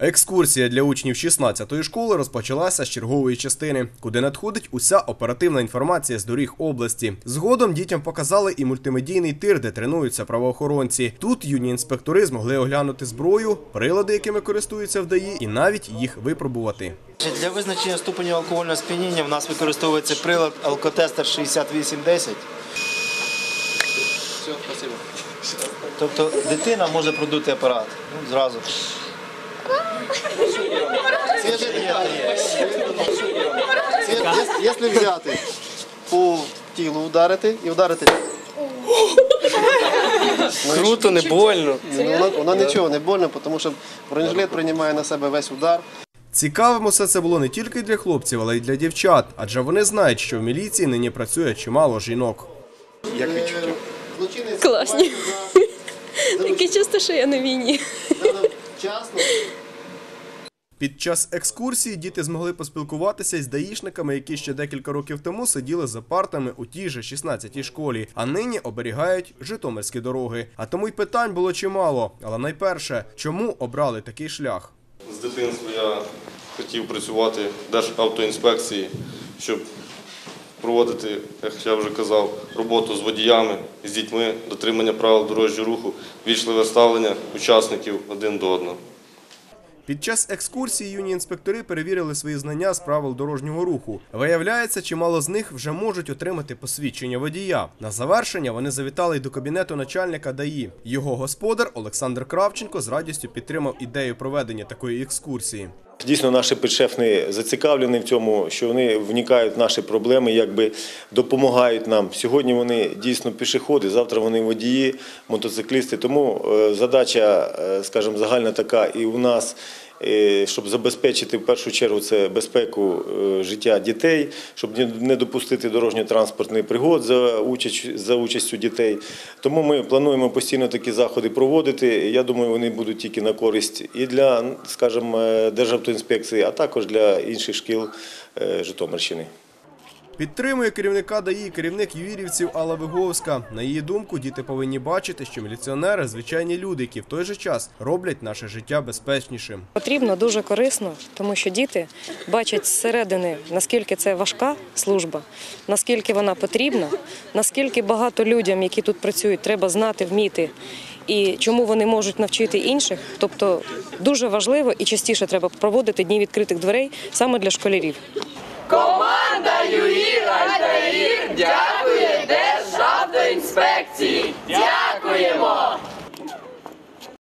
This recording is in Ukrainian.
Екскурсія для учнів 16-ї школи розпочалася з чергової частини, куди надходить уся оперативна інформація з доріг області. Згодом дітям показали і мультимедійний тир, де тренуються правоохоронці. Тут юні інспектори змогли оглянути зброю, прилади, якими користуються в ДАІ, і навіть їх випробувати. Для визначення ступеню алкогольного сп'яніння в нас використовується прилад алкотестер 6810. Все, спасибо. Тобто дитина може продути апарат. Ну, зразу. Дихання. Свіже- Якщо взяти по тілу ударити і ударити. Круто, не больно. Ну, Вона, вона нічого не больно, тому що бронежилет приймає на себе весь удар. Цікавим усе це було не тільки для хлопців, але й для дівчат, адже вони знають, що в міліції нині працює чимало жінок. Як відчуття? Класні. Таке чувство, що я на війні. Вчасно. Під час екскурсії діти змогли поспілкуватися із даїшниками, які ще декілька років тому сиділи за партами у тій же 16-й школі, а нині оберігають житомирські дороги. А тому й питань було чимало. Але найперше, чому обрали такий шлях? З дитинства я хотів працювати в Державтоінспекції, щоб проводити, як я вже казав, роботу з водіями, з дітьми, дотримання правил дорожнього руху, вічливе ставлення учасників один до одного. Під час екскурсії юні інспектори перевірили свої знання з правил дорожнього руху. Виявляється, чимало з них вже можуть отримати посвідчення водія. На завершення вони завітали й до кабінету начальника ДАІ. Його господар Олександр Кравченко з радістю підтримав ідею проведення такої екскурсії. Дійсно, наші підшефни зацікавлені в цьому, що вони вникають в наші проблеми, якби допомагають нам. Сьогодні вони дійсно пішоходи, завтра вони водії, мотоциклісти. Тому е, задача, е, скажімо, загальна така і у нас. Щоб забезпечити в першу чергу це безпеку е, життя дітей, щоб не- допустити дорожньо-транспортний пригод за участь за участю дітей. Тому ми плануємо постійно такі заходи проводити. Я думаю, вони будуть тільки на користь і для, скажімо, е, Державтоінспекції, а також для інших шкіл е, Житомирщини. Підтримує керівника ДАІ керівник ювірівців Алла Виговська. На її думку, діти повинні бачити, що міліціонери звичайні люди, які в той же час роблять наше життя безпечнішим. Потрібно дуже корисно, тому що діти бачать зсередини, наскільки це важка служба, наскільки вона потрібна, наскільки багато людям, які тут працюють, треба знати, вміти. І чому вони можуть навчити інших, тобто дуже важливо і частіше треба проводити дні відкритих дверей саме для школярів. Команда Дякує Державтоінспекції. Дякуємо!